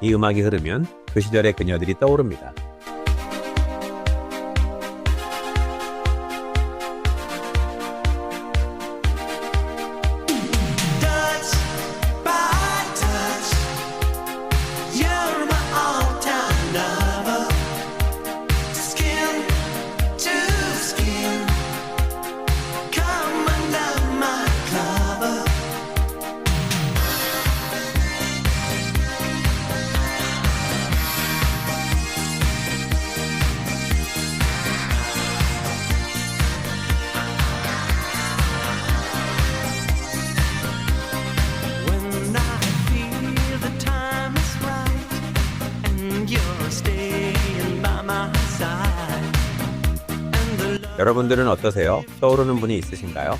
이 음악이 흐르면 그 시절의 그녀들이 떠오릅니다. 여러분들은 어떠세요? 떠오르는 분이 있으신가요?